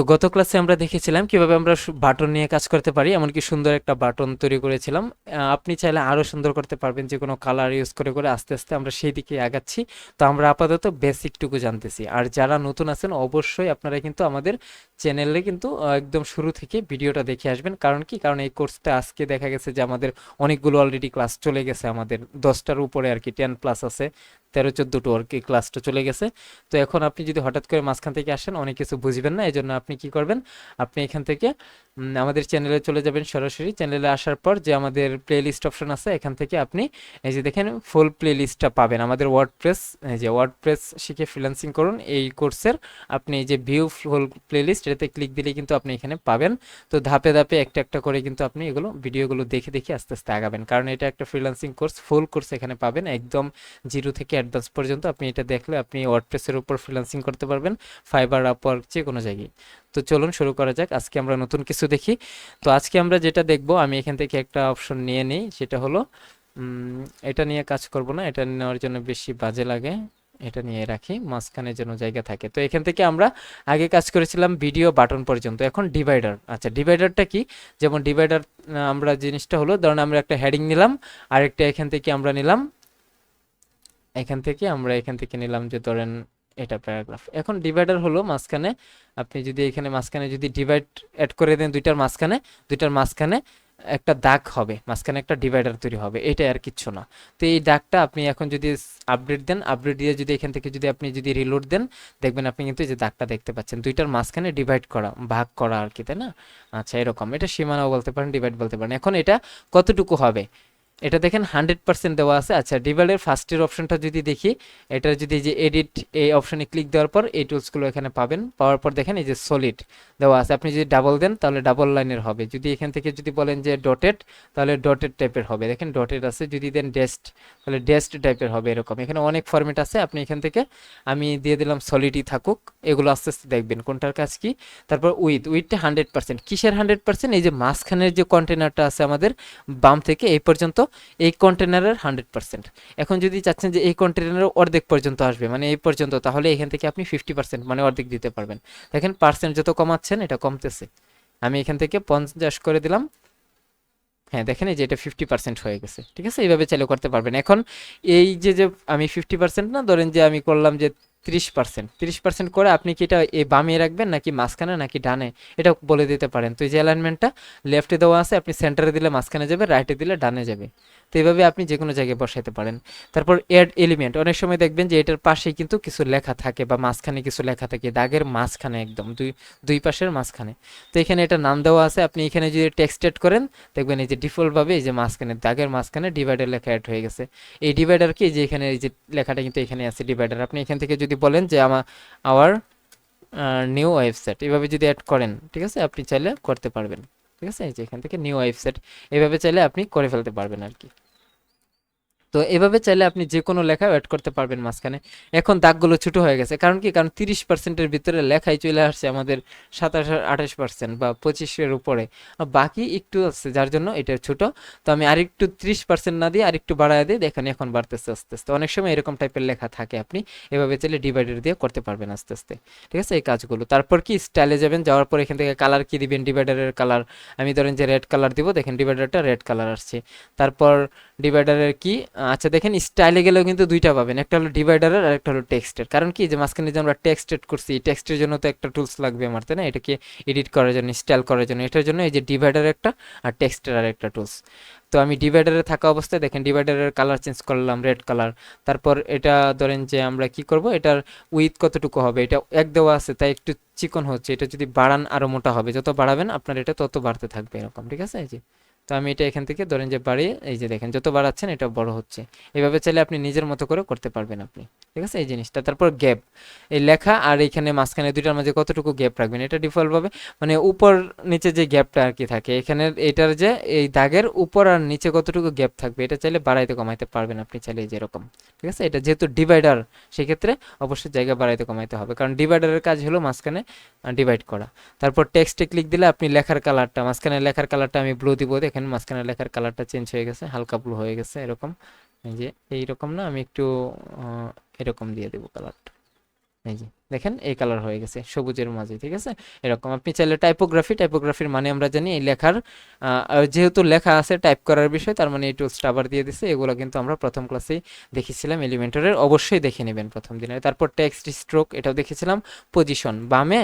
তো গত ক্লাসে আমরা দেখেছিলাম কীভাবে আমরা বাটন নিয়ে কাজ করতে পারি, এমনকি সুন্দর একটা বাটন তৈরি করেছিলাম। আপনি চাইলে আরও সুন্দর করতে পারবেন যে কোনো কালার ইউজ করে করে আস্তে আস্তে আমরা সেই দিকে আগাচ্ছি। তো আমরা আপাতত বেসিকটুকু জানতেছি। আর যারা নতুন আছেন, অবশ্যই আপনারা কিন্তু আমাদের চ্যানেলে কিন্তু একদম শুরু থেকে ভিডিওটা দেখে আসবেন। কারণ কি? কারণ এই কোর্সটা আজকে দেখা গেছে যে আমাদের অনেকগুলো অলরেডি ক্লাস চলে গেছে আমাদের। দশটার উপরে আর কি টেন প্লাস আছে। তেরো চোদ্দোটো আর কি ক্লাসটা চলে গেছে। তো এখন আপনি যদি হঠাৎ করে মাঝখান থেকে আসেন, অনেক কিছু বুঝবেন না এই জন্য আপনি কি করবেন? আপনি এখান থেকে আমাদের চ্যানেলে চলে যাবেন সরাসরি। চ্যানেলে আসার পর যে আমাদের প্লে লিস্ট অপশন আছে, এখান থেকে আপনি এই যে দেখেন ফুল প্লে লিস্টটা পাবেন। আমাদের ওয়ার্ড প্রেস এই যে ওয়ার্ড প্রেস শিখে ফ্রিল্যান্সিং করুন। এই কোর্সের আপনি যে ভিউ ফুল প্লে লিস্ট এটাতে ক্লিক দিলে কিন্তু আপনি এখানে পাবেন। তো ধাপে ধাপে একটা একটা করে কিন্তু আপনি এগুলো ভিডিওগুলো দেখে দেখে আস্তে আস্তে আগাবেন। কারণ এটা একটা ফ্রিল্যান্সিং কোর্স ফুল কোর্স এখানে পাবেন। একদম জিরো থেকে অ্যাডভান্স পর্যন্ত আপনি এটা দেখলে আপনি ওয়ার্ডপ্রেসের উপর ফ্রিল্যান্সিং করতে পারবেন ফাইবার আপওয়ার্ক যে কোনো জায়গায়। তো চলুন শুরু করা যাক, আজকে আমরা নতুন কিছু দেখি। তো আজকে আমরা যেটা দেখব, আমি এখান থেকে একটা অপশন নিয়ে নিই, সেটা হলো এটা নিয়ে কাজ করব না, এটা নেওয়ার জন্য বেশি বাজে লাগে, এটা নিয়ে রাখি, মাঝখানে যেন জায়গা থাকে। তো এখান থেকে আমরা আগে কাজ করেছিলাম ভিডিও বাটন পর্যন্ত, এখন ডিভাইডার আচ্ছা ডিভাইডারটা কি? যেমন ডিভাইডার আমরা জিনিসটা হলো, ধরুন আমরা একটা হেডিং নিলাম, আরেকটা এখান থেকে আমরা নিলাম এখান থেকে আমরা এখান থেকে নিলাম যে ধরেন এটা প্যারাগ্রাফ। এখন ডিভাইডার হলো মাঝখানে, আপনি যদি এখানে মাঝখানে যদি ডিভাইড অ্যাড করে দেন দুইটার মাঝখানে দুইটার মাঝখানে একটা দাগ হবে, মাঝখানে একটা ডিভাইডার তৈরি হবে এটা আর কিচ্ছু না। তো এই দাগটা আপনি এখন যদি আপডেট দেন আপডেট দিয়ে যদি এখান থেকে যদি আপনি যদি রিলোড দেন, দেখবেন আপনি কিন্তু যে দাগটা দেখতে পাচ্ছেন, দুইটার মাঝখানে ডিভাইড করা, ভাগ করা আর কি, তাই না? আচ্ছা এরকম। এটা সীমানাও বলতে পারেন ডিভাইড বলতে পারেন। এখন এটা কতটুকু হবে? এটা দেখেন হান্ড্রেড পার্সেন্ট দেওয়া আছে। আচ্ছা ডিভাইডের ফার্স্টের অপশনটা যদি দেখি, এটা যদি যে এডিট এই অপশনে ক্লিক দেওয়ার পর এই টুলসগুলো এখানে পাবেন। পাওয়ার পর দেখেন এই যে সলিড দেওয়া আছে। আপনি যদি ডাবল দেন, তাহলে ডাবল লাইনের হবে। যদি এখান থেকে যদি বলেন যে ডটেড তাহলে ডটেড টাইপের হবে। দেখেন ডটেড আছে, যদি দেন ডেস্ট তাহলে ডেস্ট টাইপের হবে এরকম। এখানে অনেক ফরম্যাট আছে, আপনি এখান থেকে আমি দিয়ে দিলাম সলিডই থাকুক। এগুলো আস্তে আস্তে দেখবেন কোনটার কাজ কি। তারপর উইথ উইথটা হান্ড্রেড পার্সেন্ট কিসের হান্ড্রেড পার্সেন্ট এই যে মাঝখানের যে কন্টেনারটা আছে আমাদের বাম থেকে এই পর্যন্ত এই কন্টেনারের হান্ড্রেড পার্সেন্ট এখন যদি চাচ্ছেন যে এই কন্টেনারের অর্ধেক পর্যন্ত আসবে মানে এই পর্যন্ত, তাহলে এখান থেকে আপনি ফিফটি পার্সেন্ট মানে অর্ধেক দিতে পারবেন। দেখেন পার্সেন্ট যত কমাচ্ছেন, এটা কমতেছে। আমি এখান থেকে পঞ্চাশ করে দিলাম। হ্যাঁ দেখেন এই যে এটা ফিফটি পার্সেন্ট হয়ে গেছে। ঠিক আছে? এইভাবে চালু করতে পারবেন। এখন এই যে যে আমি ফিফটি পার্সেন্ট না, ধরেন যে আমি করলাম যে তিরিশ পার্সেন্ট তিরিশ পার্সেন্ট করে আপনি কি এটা এই বামে রাখবেন নাকি মাঝখানে নাকি ডানে? এটা বলে দিতে পারেন। তো এই যে অ্যালাইনমেন্টটা লেফটে দেওয়া আছে, আপনি সেন্টারে দিলে মাঝখানে যাবে রাইটে দিলে ডানে যাবে। তো এইভাবে আপনি যে কোনো জায়গায় বসাইতে পারেন। তারপর এড এলিমেন্ট অনেক সময় দেখবেন যে এটার পাশে কিন্তু কিছু লেখা থাকে বা মাঝখানে কিছু লেখা থাকে, দাগের মাঝখানে একদম, দুই দুই পাশের মাঝখানে। তো এখানে এটা নাম দেওয়া আছে, আপনি এখানে যদি টেক্সট এড করেন, দেখবেন এই যে ডিফল্টভাবে এই যে মাঝখানে, দাগের মাঝখানে ডিভাইডার লেখা অ্যাড হয়ে গেছে। এই ডিভাইডার কি? যে এখানে, এই যে লেখাটা কিন্তু এখানে আছে ডিভাইডার আপনি এখান থেকে যদি বলেন যে আমার আওয়ার নিউ ওয়েবসাইট এভাবে যদি অ্যাড করেন, ঠিক আছে? আপনি চাইলে করতে পারবেন, ঠিক আছে? যে এখান থেকে নিউ ওয়েবসাইট এভাবে চাইলে আপনি করে ফেলতে পারবেন আর কি। তো এভাবে চাইলে আপনি যে কোনো লেখা অ্যাড করতে পারবেন মাঝখানে। এখন দাগগুলো ছোট হয়ে গেছে। কারণ কি? কারণ তিরিশ পার্সেন্টের ভিতরে লেখাই চলে আসছে আমাদের সাতাশ আঠাশ পার্সেন্ট বা পঁচিশের উপরে। বাকি একটু আছে, যার জন্য এটা ছোট। তো আমি আরেকটু ত্রিশ পার্সেন্ট না দিয়ে আরেকটু বাড়ায় দিই দেখেন এখন বাড়তেছে আস্তে আস্তে। অনেক সময় এরকম টাইপের লেখা থাকে আপনি। এভাবে চাইলে ডিভাইডার দিয়ে করতে পারবেন আস্তে আস্তে। ঠিক আছে? এই কাজগুলো। তারপর কি? স্টাইলে যাবেন। যাওয়ার পর এখান থেকে কালার কি দিবেন? ডিভাইডারের কালার আমি ধরেন যে রেড কালার দিব। দেখেন ডিভাইডারটা রেড কালার আসছে। তারপর ডিভাইডারের কি? আচ্ছা দেখেন স্টাইলে গেলেও কিন্তু দুইটা পাবেন। একটা হলো ডিভাইডারের আর একটা হলো টেক্সটের কারণ কি যে মাঝখানে যে আমরা টেক্সট এড করছি টেক্সটের জন্য তো একটা টুলস লাগবে আমার, তাই না? এটাকে এডিট করার জন্য স্টাইল করার জন্য। এটার জন্য এই যে ডিভাইডার একটা আর টেক্সটের আর একটা টুলস তো আমি ডিভাইডারে থাকা অবস্থায় দেখেন ডিভাইডারের কালার চেঞ্জ করলাম রেড কালার তারপর এটা ধরেন যে আমরা কি করব? এটার উইথ কতটুকু হবে? এটা এক দেওয়া আছে, তাই একটু চিকন হচ্ছে। এটা যদি বাড়ান আরও মোটা হবে। যত বাড়াবেন আপনার এটা তত বাড়তে থাকবে এরকম, ঠিক আছে? এই যে তো আমি এটা এখান থেকে ধরেন যে বাড়িয়ে এই যে দেখেন যত বাড়াচ্ছেন এটা বড় হচ্ছে। এভাবে চাইলে আপনি নিজের মতো করে করতে পারবেন আপনি। ঠিক আছে? এই জিনিসটা। তারপর গ্যাপ। এই লেখা আর এখানে মাঝখানে দুইটার মাঝে কতটুকু গ্যাপ রাখবেন? এটা ডিফল্টভাবে মানে উপর নিচে যে গ্যাপটা আর কি থাকে, এখানে এটার যে এই দাগের উপর আর নিচে কতটুকু গ্যাপ থাকবে, এটা চাইলে বাড়াইতে কমাইতে পারবেন আপনি চাইলে এই যে এরকম ঠিক আছে? এটা যেহেতু ডিভাইডার সেক্ষেত্রে অবশ্যই জায়গা বাড়াইতে কমাইতে হবে। কারণ ডিভাইডারের কাজ হলো মাঝখানে ডিভাইড করা। তারপর টেক্সটে ক্লিক দিলে আপনি লেখার কালারটা মাঝখানে লেখার কালারটা আমি ব্লু দিব, দেখেন মাঝখানে লেখার কালারটা চেঞ্জ হয়ে গেছে, হালকা ব্লু হয়ে গেছে, এরকম। এই যে, এইরকম না, আমি একটু এরকম দিয়ে দেবো কালারটা এই যে, দেখেন, এই কালার হয়ে গেছে, সবুজের মাঝে, ঠিক আছে? এরকম, আপনি চাইলে টাইপোগ্রাফি টাইপোগ্রাফির মানে আমরা জানি এই লেখার যেহেতু লেখা আছে টাইপ করার বিষয়, তার মানে এই টুলসটা আবার দিয়ে দিছে, এগুলো কিন্তু আমরা প্রথম ক্লাসেই দেখেছিলাম এলিমেন্টারের অবশ্যই দেখে নেবেন প্রথম দিনে। তারপর টেক্সট স্ট্রোক এটাও দেখেছিলাম পজিশন বামে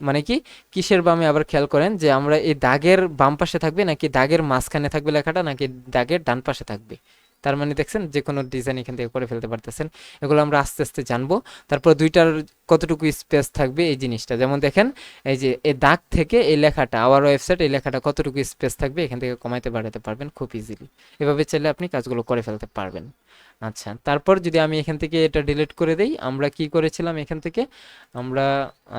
মানে কি, কিসের বামে আবার খেয়াল করেন যে আমরা এই দাগের বাম পাশে থাকবে নাকি দাগের মাঝখানে থাকবে লেখাটা নাকি দাগের ডান পাশে থাকবে? তার মানে দেখছেন যে কোনো ডিজাইন এখান থেকে করে ফেলতে পারতেছেন। এগুলো আমরা আস্তে আস্তে জানব। তারপর দুইটার কতটুকু স্পেস থাকবে এই জিনিসটা? যেমন দেখেন, এই যে এই দাগ থেকে এই লেখাটা আওয়ার ওয়েবসাইট এই লেখাটা কতটুকু স্পেস থাকবে এখান থেকে কমাইতে বাড়াতে পারবেন খুব ইজিলি এভাবে চাইলে আপনি কাজগুলো করে ফেলতে পারবেন। আচ্ছা তারপর যদি আমি এখান থেকে এটা ডিলিট করে দেই, আমরা কি করেছিলাম এখান থেকে? আমরা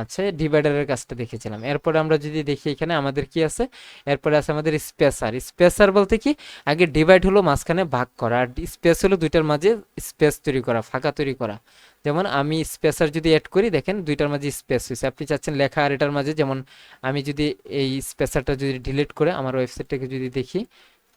আচ্ছা ডিভাইডারের কাজটা দেখেছিলাম। এরপর আমরা যদি দেখি এখানে আমাদের কি আছে? এরপরে আছে আমাদের স্পেসার স্পেসার বলতে কি? আগে ডিভাইড হলো মাঝখানে ভাগ করা। আর স্পেস হলো দুইটার মাঝে স্পেস তৈরি করা, ফাঁকা তৈরি করা। যেমন আমি স্পেসার যদি অ্যাড করি, দেখেন দুইটার মাঝে স্পেস হয়েছে। আপনি চাচ্ছেন লেখা আর এটার মাঝে, যেমন আমি যদি এই স্পেসারটা যদি ডিলিট করে, আমার ওয়েবসাইটটাকে যদি দেখি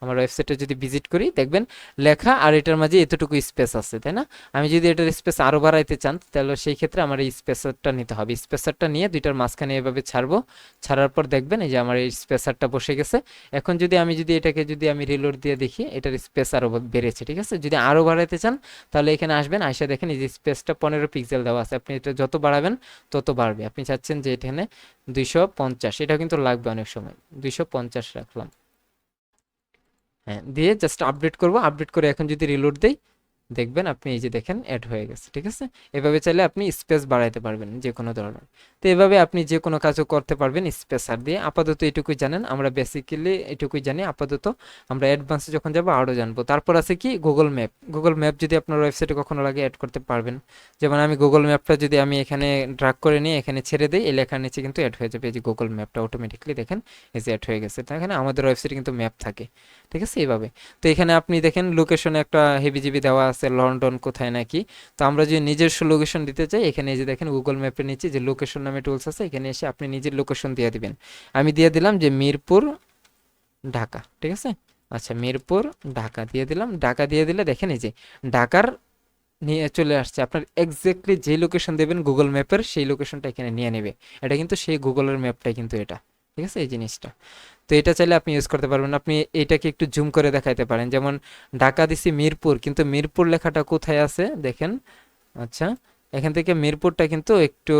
আমার ওয়েবসাইটে যদি ভিজিট করি, দেখবেন লেখা আর এটার মাঝে এতটুকু স্পেস আছে, তাই না? আমি যদি এটার স্পেস আরও বাড়াইতে চান, তাহলে সেই ক্ষেত্রে আমার এই স্পেসারটা নিতে হবে। স্পেসারটা নিয়ে দুইটার মাঝখানে এভাবে ছাড়বো। ছাড়ার পর দেখবেন এই যে আমার এই স্পেসারটা বসে গেছে। এখন যদি আমি যদি এটাকে যদি আমি রিলোড দিয়ে দেখি, এটার স্পেস আরও বেড়েছে, ঠিক আছে? যদি আরও বাড়াইতে চান, তাহলে এখানে আসবেন, আইসা দেখেন এই যে স্পেসটা পনেরো পিক্সেল দেওয়া আছে। আপনি এটা যত বাড়াবেন, তত বাড়বে। আপনি চাচ্ছেন যে এখানে দুইশো পঞ্চাশ এটা কিন্তু লাগবে অনেক সময়। দুইশো পঞ্চাশ রাখলাম। হ্যাঁ দিয়ে জাস্ট আপডেট করব। আপডেট করে এখন যদি রিলোড দেই দেখবেন আপনি এই যে দেখেন অ্যাড হয়ে গেছে, ঠিক আছে? এভাবে চাইলে আপনি স্পেস বাড়াইতে পারবেন যে কোনো ধরনের। তো এভাবে আপনি যে কোনো কাজও করতে পারবেন স্পেসার দিয়ে। আপাতত এটুকুই জানেন, আমরা বেসিক্যালি এটুকুই জানি, আপাতত আমরা অ্যাডভান্সে যখন যাব আরও জানব। তারপর আছে কি? গুগল ম্যাপ গুগল ম্যাপ যদি আপনার ওয়েবসাইটে কখনো লাগে অ্যাড করতে পারবেন। যেমন আমি গুগল ম্যাপটা যদি আমি এখানে ড্রাগ করে নিয়ে এখানে ছেড়ে দিই, এই লেখার নিচে কিন্তু অ্যাড হয়ে যাবে। এই যে গুগল ম্যাপটা অটোমেটিকলি দেখেন, এই যে অ্যাড হয়ে গেছে। এখানে আমাদের ওয়েবসাইটে কিন্তু ম্যাপ থাকে, ঠিক আছে? এইভাবে। তো এখানে আপনি দেখেন লোকেশনে একটা হেভি জিবি দেওয়া আছে। লন্ডন কোথায় নাকি? তো আমরা যদি নিজস্ব লোকেশন দিতে চাই, এখানে এই যে দেখেন গুগল ম্যাপের নিচে যে লোকেশন নামে টুলস আছে, এখানে এসে আপনি নিজের লোকেশন দিয়ে দিবেন। আমি দিয়ে দিলাম যে মিরপুর, ঢাকা, ঠিক আছে? আচ্ছা মিরপুর, ঢাকা দিয়ে দিলাম। ঢাকা দিয়ে দিলে দেখেন এই যে ঢাকার নিয়ে চলে আসছে। আপনার এক্স্যাক্টলি যে লোকেশন দেবেন গুগল ম্যাপের সেই লোকেশনটা এখানে নিয়ে নেবে। এটা কিন্তু সেই গুগলের ম্যাপটাই কিন্তু এটা, ঠিক আছে? এই জিনিসটা। তো এটা চাইলে আপনি ইউজ করতে পারবেন। আপনি এটাকে একটু জুম করে দেখাইতে পারেন। যেমন, ঢাকা দিছি মিরপুর, কিন্তু মিরপুর লেখাটা কোথায় আছে? দেখেন আচ্ছা এখান থেকে মিরপুরটা কিন্তু একটু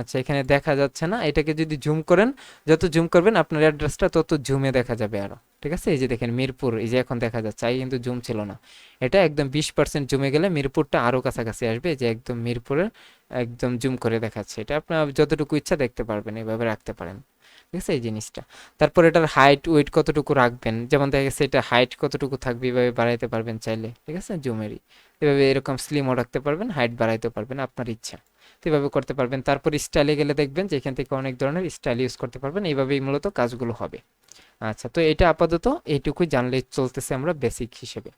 আচ্ছা এখানে দেখা যাচ্ছে না। এটাকে যদি জুম করেন, যত জুম করবেন, আপনার অ্যাড্রেসটা তত জুমে দেখা যাবে আরও ঠিক আছে? এই যে দেখেন, মিরপুর, এই যে এখন দেখা যাচ্ছে, আগে কিন্তু জুম ছিল না। এটা একদম বিশ পার্সেন্ট জুমে গেলে মিরপুরটা আরও কাছাকাছি আসবে। যে একদম মিরপুরের, একদম জুম করে দেখাচ্ছে। এটা আপনার যতটুকু ইচ্ছা দেখতে পারবেন, এভাবে রাখতে পারেন। ঠিক আছে, এই জিনিসটা। তারপর এটার হাইট ওয়েট কতটুকু রাখবেন? যেমন দেখা গেছে, এটা হাইট কতটুকু থাকবে, এভাবে বাড়াইতে পারবেন চাইলে, ঠিক আছে জুমেরই এভাবে এরকম স্লিমও রাখতে পারবেন হাইট বাড়াইতে পারবেন, আপনার ইচ্ছা। তো এভাবে করতে পারবেন। তারপর স্টাইলে গেলে দেখবেন যে এখান থেকে অনেক ধরনের স্টাইল ইউজ করতে পারবেন। এইভাবেই মূলত কাজগুলো হবে। আচ্ছা তো এটা আপাতত এইটুকুই জানলে চলতেছে আমরা বেসিক হিসেবে।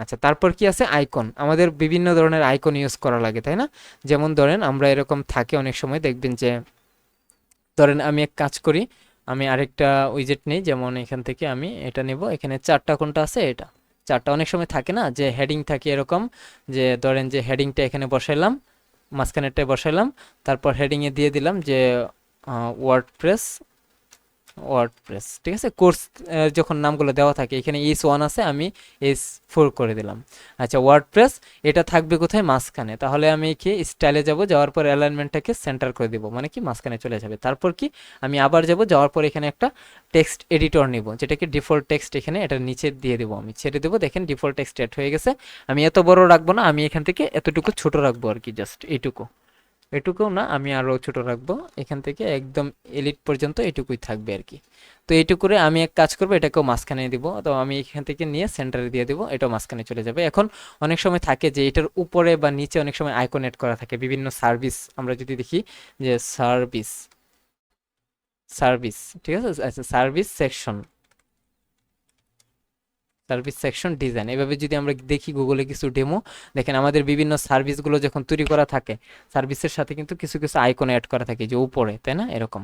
আচ্ছা তারপর কি আছে? আইকন আমাদের বিভিন্ন ধরনের আইকন ইউজ করা লাগে, তাই না? যেমন ধরেন, আমরা এরকম থাকে অনেক সময়, দেখবেন যে ধরেন আমি এক কাজ করি, আমি আরেকটা উইজেট নিই, যেমন এখান থেকে আমি এটা নেব। এখানে চারটা কোনটা আছে, এটা। চারটা অনেক সময় থাকে না, যে হেডিং থাকে এরকম, যে ধরেন যে হেডিংটা এখানে বসাইলাম, মাঝখানেরটায় বসাইলাম, তারপর হেডিংয়ে দিয়ে দিলাম যে ওয়ার্ডপ্রেস ওয়ার্ডপ্রেস ঠিক আছে? কোর্স যখন নামগুলো দেওয়া থাকে, এখানে এস ওয়ান আছে, আমি এস ফোর করে দিলাম। আচ্ছা ওয়ার্ডপ্রেস এটা থাকবে কোথায়? মাঝখানে। তাহলে আমি কি স্টাইলে যাব, যাওয়ার পর অ্যালাইনমেন্টটাকে সেন্টার করে দিব মানে কি মাঝখানে চলে যাবে। তারপর কি আমি আবার যাব, যাওয়ার পর এখানে একটা টেক্সট এডিটর নিব, যেটাকে ডিফল্ট টেক্সট এখানে এটা নিচে দিয়ে দেবো আমি। ছেড়ে দেবো, দেখেন ডিফল্ট টেক্সট এড হয়ে গেছে। আমি এত বড় রাখব না, আমি এখান থেকে এতটুকু ছোট রাখব আর কি জাস্ট এইটুকু। এটুকুও না, আমি আরও ছোট রাখব। এখান থেকে একদম এলিট পর্যন্ত এটুকুই থাকবে আর কি। তো এইটুকুরে আমি এক কাজ করব, এটাকেও মাঝখানে দিব। তো আমি এখান থেকে নিয়ে সেন্টারে দিয়ে দিব, এটাও মাঝখানে চলে যাবে। এখন অনেক সময় থাকে যে এটার উপরে বা নিচে অনেক সময় আইকন এড করা থাকে, বিভিন্ন সার্ভিস আমরা যদি দেখি যে সার্ভিস সার্ভিস ঠিক আছে? আচ্ছা service section service section design এভাবে যদি আমরা দেখি গুগলে কিছু ডেমো দেখেন আমাদের বিভিন্ন সার্ভিসগুলো যখন তৈরি করা থাকে সার্ভিসের সাথে কিন্তু কিছু কিছু আইকন অ্যাড করা থাকে, যে উপরে, তাই না? এরকম।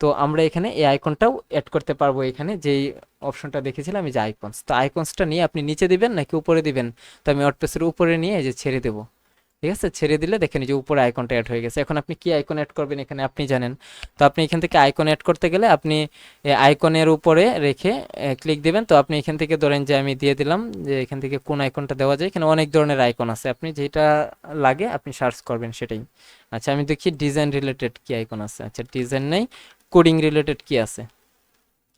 তো আমরা এখানে এই আইকনটাও অ্যাড করতে পারব এখানে, যেই অপশনটা দেখেছিলাম, এই যে আইকনস তো আইকনসটা নিয়ে আপনি নিচে দিবেন নাকি উপরে দিবেন? তো আমি অটপেসের উপরে নিয়ে যে ছেড়ে দেবো। ঠিক আছে? ছেড়ে দিলে দেখেন যে উপরে আইকনটা অ্যাড হয়ে গেছে। এখন আপনি কি আইকন অ্যাড করবেন এখানে আপনি জানেন। তো আপনি এখান থেকে আইকন অ্যাড করতে গেলে আপনি আইকনের উপরে রেখে ক্লিক দিবেন। তো আপনি এখান থেকে ধরেন যে আমি দিয়ে দিলাম যে এখান থেকে কোন আইকনটা দেওয়া যায়। এখানে অনেক ধরনের আইকন আছে। আপনি যেটা লাগে আপনি সার্চ করবেন সেটাই। আচ্ছা আমি দেখি ডিজাইন রিলেটেড কি আইকন আছে। আচ্ছা ডিজাইন নেই। কোডিং রিলেটেড কি আছে?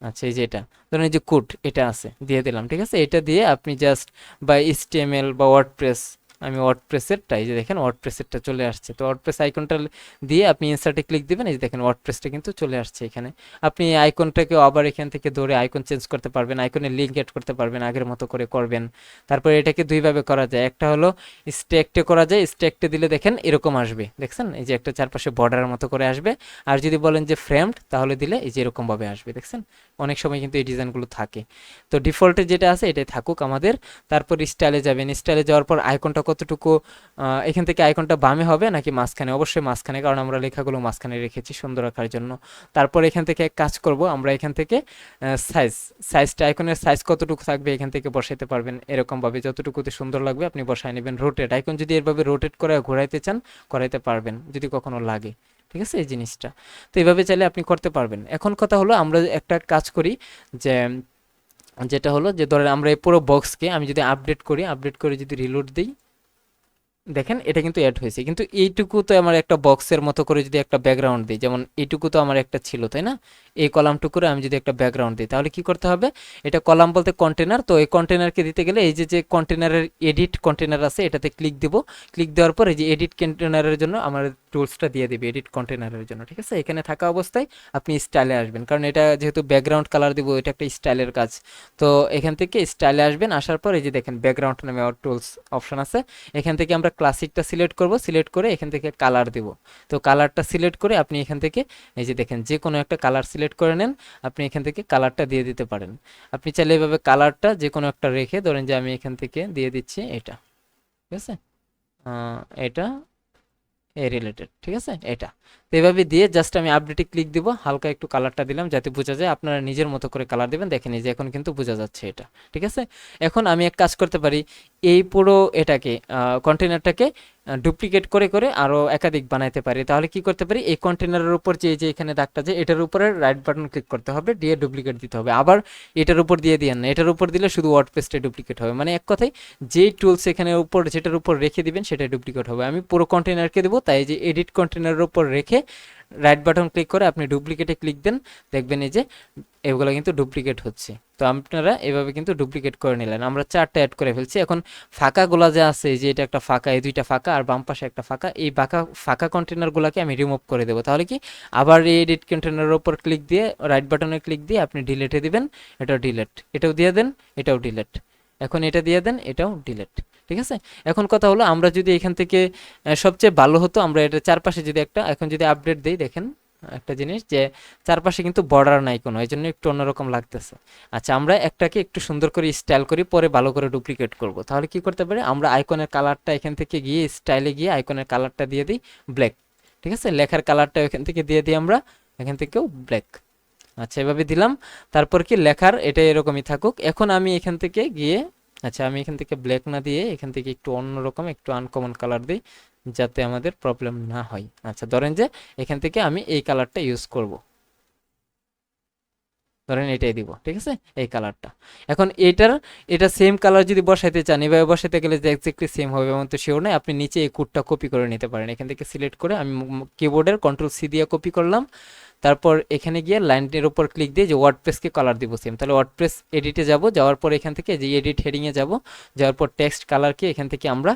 আচ্ছা এই যে এটা। ধরুন এই যে কোড এটা আছে। দিয়ে দিলাম, ঠিক আছে? এটা দিয়ে আপনি জাস্ট বা এইচটিএমএল বা ওয়ার্ডপ্রেস আমি ওয়ার্ডপ্রেসেরটা এই যে দেখেন ওয়ার্ডপ্রেসেরটা চলে আসছে। তো ওয়ার্ডপ্রেস আইকনটা দিয়ে আপনি ইনসার্টে ক্লিক দিবেন, এই যে দেখেন ওয়ার্ডপ্রেসটা কিন্তু চলে আসছে এখানে। আপনি আইকনটাকে আবার এখান থেকে ধরে আইকন চেঞ্জ করতে পারবেন আইকনের লিঙ্ক অ্যাড করতে পারবেন, আগের মতো করে করবেন। তারপর এটাকে দুইভাবে করা যায়। একটা হলো স্ট্যাকটে করা যায় স্ট্যাকটে দিলে দেখেন এরকম আসবে। দেখছেন? এই যে একটা চারপাশে বর্ডারের মতো করে আসবে। আর যদি বলেন যে ফ্রেমড তাহলে দিলে এই যে এরকমভাবে আসবে। দেখছেন? অনেক সময় কিন্তু এই ডিজাইনগুলো থাকে। তো ডিফল্টে যেটা আছে, এটাই থাকুক আমাদের। তারপর স্টাইলে যাবেন। স্টাইলে যাওয়ার পর আইকনটা কতটুকু এখান থেকে আইকনটা বামে হবে নাকি মাঝখানে? অবশ্যই মাঝখানে, কারণ আমরা লেখাগুলো মাঝখানে রেখেছি সুন্দর রাখার জন্য। তারপর এখান থেকে এক কাজ করব, আমরা এখান থেকে সাইজ সাইজটা আইকনের সাইজ কতটুকু থাকবে এখান থেকে বসাইতে পারবেন এরকমভাবে। যতটুকুতে সুন্দর লাগবে আপনি বসায় নেবেন রোটেট আইকন যদি এভাবে রোটেট করে ঘোরাইতে চান, করাইতে পারবেন, যদি কখনো লাগে। ঠিক আছে? এই জিনিসটা। তো এইভাবে চাইলে আপনি করতে পারবেন। এখন কথা হলো, আমরা একটা কাজ করি যে, যেটা হলো যে, ধরেন আমরা এই পুরো বক্সকে আমি যদি আপডেট করি আপডেট করে যদি রিলোড দিই দেখেন, এটা কিন্তু অ্যাড হয়েছে। কিন্তু এইটুকু তো আমার একটা বক্সের মতো করে যদি একটা ব্যাকগ্রাউন্ড দিই, যেমন এইটুকু তো আমার একটা ছিল, তাই না? এই কলামটুকুরে আমি যদি একটা ব্যাকগ্রাউন্ড দিই, তাহলে কি করতে হবে? এটা কলাম বলতে কন্টেনার তো এই কন্টেনারকে দিতে গেলে এই যে যে কন্টেনারের এডিট কন্টেনার আছে, এটাতে ক্লিক দিব। ক্লিক দেওয়ার পর এই যে এডিট কন্টেনারের জন্য আমার টুলসটা দিয়ে দেবে এডিট কন্টেনারের জন্য, ঠিক আছে? এখানে থাকা অবস্থায় আপনি স্টাইলে আসবেন। কারণ এটা যেহেতু ব্যাকগ্রাউন্ড কালার দিব, এটা একটা স্টাইলের কাজ। তো এখান থেকে স্টাইলে আসবেন, আসার পর এই যে দেখেন ব্যাকগ্রাউন্ড নামে টুলস অপশন আছে। এখান থেকে আমরা ক্লাসিকটা সিলেক্ট করব সিলেক্ট করে এখান থেকে কালার দেব। তো কালারটা সিলেক্ট করে আপনি এখান থেকে, এই যে দেখেন, যে কোনো একটা কালার সিলেক্ট করে নেন, আপনি এখান থেকে কালারটা দিয়ে দিতে পারেন। আপনি চাইলে এভাবে কালারটা যে কোনো একটা রেখে, ধরেন যে আমি এখান থেকে দিয়ে দিচ্ছি এটা, ঠিক আছে? এটা এ রিলেটেড ঠিক আছে? এটা। তো এভাবে দিয়ে জাস্ট আমি আপডেটে ক্লিক দিব, হালকা একটু কালারটা দিলাম যাতে বোঝা যায় আপনারা নিজের মতো করে কালার দেবেন, দেখেন যে এখন কিন্তু বোঝা যাচ্ছে এটা, ঠিক আছে? এখন আমি এক কাজ করতে পারি, এই পুরো এটাকে কন্টেনারটাকে ডুপ্লিকেট করে করে আরও একাধিক বানাইতে পারি। তাহলে কি করতে পারি? এই কন্টেনারের উপর যে যে এখানে দাগটা যে এটার উপরে রাইট বাটন ক্লিক করতে হবে, দিয়ে ডুপ্লিকেট দিতে হবে। আবার এটার উপর দিয়ে দিয়ে না, এটার উপর দিলে শুধু ওয়ার্ড পেস্টে ডুপ্লিকেট হবে। মানে এক কথায় যেই টুলস এখানে উপর, যেটার উপর রেখে দিবেন সেটা ডুপ্লিকেট হবে। আমি পুরো কন্টেনারকে দেবো, তাই যে এডিট কন্টেনারের উপর রেখে রাইট বাটন ক্লিক করে আপনি ডুপ্লিকেটে ক্লিক দেন, দেখবেন এই যে এগুলো কিন্তু ডুপ্লিকেট হচ্ছে। তো আপনারা এভাবে কিন্তু ডুপ্লিকেট করে নিলেন। আমরা চারটা অ্যাড করে ফেলছি। এখন ফাঁকাগুলা যে আছে যে এটা একটা ফাঁকা, এই দুইটা ফাঁকা, আর বাম পাশে একটা ফাঁকা, এই ফাঁকা ফাঁকা কন্টেনারগুলোকে আমি রিমুভ করে দেবো। তাহলে কি? আবার এই এডিট কন্টেনারের ওপর ক্লিক দিয়ে রাইট বাটনে ক্লিক দিয়ে আপনি ডিলেটে দিবেন। এটাও ডিলেট এটাও দিয়ে দেন, এটাও ডিলেট এখন এটা দিয়ে দেন, এটাও ডিলেট ঠিক আছে? এখন কথা হলো আমরা যদি এখান থেকে সবচেয়ে ভালো হতো আমরা এটা চারপাশে যদি একটা, এখন যদি আপডেট দিই, দেখেন একটা জিনিস যে চারপাশে কিন্তু বর্ডার নাই কোনো এই জন্য একটু অন্যরকম লাগতেছে। আচ্ছা আমরা একটাকে একটু সুন্দর করে স্টাইল করি, পরে ভালো করে ডুপ্লিকেট করব। তাহলে কি করতে পারি? আমরা আইকনের কালারটা এখান থেকে গিয়ে স্টাইলে গিয়ে আইকনের কালারটা দিয়ে দিই ব্ল্যাক ঠিক আছে? লেখার কালারটা এখান থেকে দিয়ে দিই আমরা, এখান থেকেও ব্ল্যাক আচ্ছা এভাবে দিলাম। তারপর কি? লেখার এটা এরকমই থাকুক। এখন আমি এখান থেকে গিয়ে আচ্ছা আমি এখান থেকে ব্ল্যাক না দিয়ে এখান থেকে একটু অন্যরকম একটু আনকমন কালার দিই, যাতে আমাদের প্রবলেম না হয়। আচ্ছা ধরেন যে এখান থেকে আমি এই কালারটা ইউজ করব। ধরেন এটাই দিব, ঠিক আছে? এই কালারটা এখন এটার, এটা সেম কালার যদি বসাইতে চান, এভাবে বসাইতে গেলে যে এক্স্যাক্টলি সেম হবে, এমন তো শিওর নয় আপনি নিচে এই কোডটা কপি করে নিতে পারেন। এখান থেকে সিলেক্ট করে আমি কিবোর্ডের কন্ট্রোল সি দিয়ে কপি করলাম। তারপর এখানে গিয়ে লাইনটির উপর ক্লিক দিয়ে যে ওয়ার্ডপ্রেসকে কালার দিব সেম তাহলে ওয়ার্ডপ্রেস এডিটে যাব, যাওয়ার পর এখান থেকে যে এডিট হেডিংয়ে যাব, যাওয়ার পর টেক্সট কালারকে এখান থেকে আমরা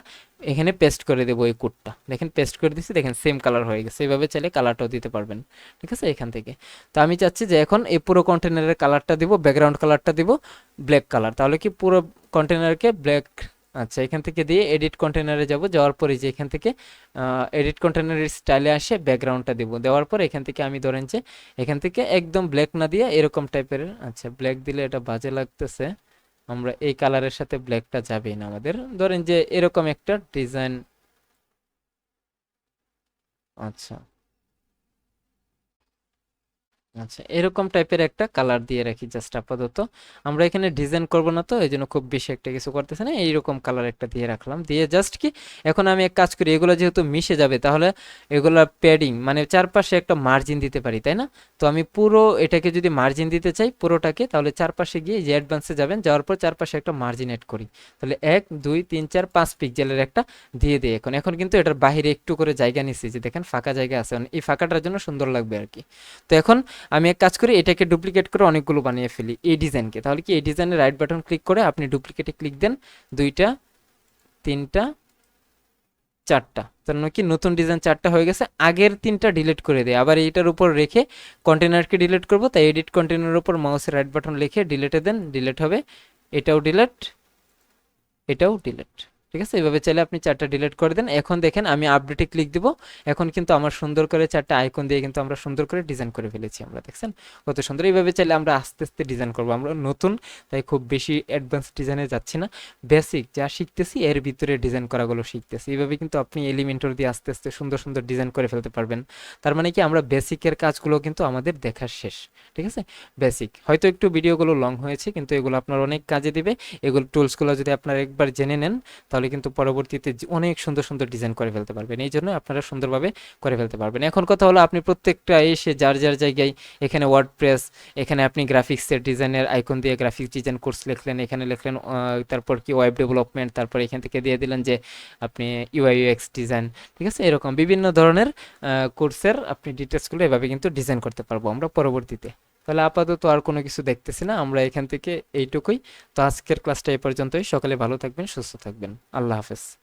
এখানে পেস্ট করে দেবো এই কোডটা দেখেন পেস্ট করে দিচ্ছি দেখেন সেম কালার হয়ে গেছে। এইভাবে চাইলে কালারটাও দিতে পারবেন। ঠিক আছে? এখান থেকে। তো আমি চাচ্ছি যে এখন এই পুরো কন্টেনারের কালারটা দিব ব্যাকগ্রাউন্ড কালারটা দিব ব্ল্যাক কালার তাহলে কি পুরো কন্টেনারকে ব্ল্যাক আচ্ছা এখান থেকে দিয়ে এডিট কন্টেনারে যাব। যাওয়ার পরে যে এখান থেকে এডিট কন্টেনারের স্টাইলে আসে ব্যাকগ্রাউন্ডটা দিব। দেওয়ার পর এখান থেকে আমি ধরেন যে, এখান থেকে একদম ব্ল্যাক না দিয়ে এরকম টাইপের আচ্ছা ব্ল্যাক দিলে এটা বাজে লাগতেছে। আমরা এই কালারের সাথে ব্ল্যাকটা যাবেই না আমাদের। ধরেন যে এরকম একটা ডিজাইন আচ্ছা। আচ্ছা এরকম টাইপের একটা কালার দিয়ে রাখি জাস্ট আপাতত। আমরা এখানে ডিজাইন করব না তো এই জন্য খুব বেশি একটা কিছু করতেছে না, এইরকম কালার একটা দিয়ে রাখলাম। দিয়ে জাস্ট কি, এখন আমি এক কাজ করি, এগুলো যেহেতু মিশে যাবে, তাহলে এগুলা প্যাডিং মানে চারপাশে একটা মার্জিন দিতে পারি, তাই না? তো আমি পুরো এটাকে যদি মার্জিন দিতে চাই, পুরোটাকে, তাহলে চারপাশে গিয়ে যে অ্যাডভান্সে যাবেন, যাওয়ার পর চারপাশে একটা মার্জিন এড করি। তাহলে এক, দুই, তিন, চার, পাঁচ পিক্সেলের একটা দিয়ে দিই এখন। এখন কিন্তু এটার বাইরে একটু করে জায়গা নিচ্ছি যে দেখেন ফাঁকা জায়গা আছে মানে এই ফাঁকাটার জন্য সুন্দর লাগবে আর কি। তো এখন আমি এক কাজ করি, এটাকে ডুপ্লিকেট করে অনেকগুলো বানিয়ে ফেলি, এই ডিজাইনকে। তাহলে কি এই ডিজাইনের রাইট বাটন ক্লিক করে আপনি ডুপ্লিকেটে ক্লিক দেন, দুইটা, তিনটা, চারটা। তার মানে কি নতুন ডিজাইন চারটা হয়ে গেছে, আগের তিনটা ডিলিট করে দেয় আবার এইটার উপর রেখে কন্টেনারকে ডিলিট করব, তাই এডিট কন্টেনারের উপর মাউসের রাইট বাটন লিখে ডিলেটে দেন ডিলেট হবে, এটাও ডিলেট এটাও ডিলিট ঠিক আছে? এভাবে চাইলে আপনি চারটা ডিলিট করে দেন। এখন দেখেন আমি আপডেটে ক্লিক দিব। এখন কিন্তু আমার সুন্দর করে চারটা আইকন দিয়ে কিন্তু আমরা সুন্দর করে ডিজাইন করে ফেলেছি আমরা, দেখছেন? কত সুন্দর। এইভাবে চাইলে আমরা আস্তে আস্তে ডিজাইন করব। আমরা নতুন, তাই খুব বেশি অ্যাডভান্স ডিজাইনে যাচ্ছি না। বেসিক যা শিখতেছি, এর ভিতরে ডিজাইন করাগুলো শিখতেছি। এইভাবে কিন্তু আপনি এলিমেন্টর দিয়ে আস্তে আস্তে সুন্দর সুন্দর ডিজাইন করে ফেলতে পারবেন। তার মানে কি? আমরা বেসিকের কাজগুলো কিন্তু আমাদের দেখার শেষ। ঠিক আছে? বেসিক হয়তো একটু ভিডিওগুলো লং হয়েছে, কিন্তু এগুলো আপনার অনেক কাজে দিবে। এগুলো টুলসগুলো যদি আপনার একবার জেনে নেন, তাহলে কিন্তু পরবর্তীতে অনেক সুন্দর সুন্দর ডিজাইন করে ফেলতে পারবেন। এই জন্য আপনারা সুন্দরভাবে করে ফেলতে পারবেন। এখন কথা হলো আপনি প্রত্যেকটা এসে যার যার জায়গায় এখানে ওয়ার্ড প্রেস এখানে আপনি গ্রাফিক্সের ডিজাইনের আইকন দিয়ে গ্রাফিক্স ডিজাইন কোর্স লিখলেন, এখানে লিখলেন তারপর কি ওয়েব ডেভেলপমেন্ট তারপর এখান থেকে দিয়ে দিলেন যে আপনি ইউআই ইউএক্স ডিজাইন ঠিক আছে? এরকম বিভিন্ন ধরনের কোর্সের আপনি ডিটেলসগুলো এভাবে কিন্তু ডিজাইন করতে পারব আমরা পরবর্তীতে। তাহলে আপাতত আর কোনো কিছু দেখতেছি না, আমরা এখান থেকে এইটুকুই। তো আজকের ক্লাসটা এই পর্যন্তই। সকালে ভালো থাকবেন, সুস্থ থাকবেন। আল্লাহ হাফেজ।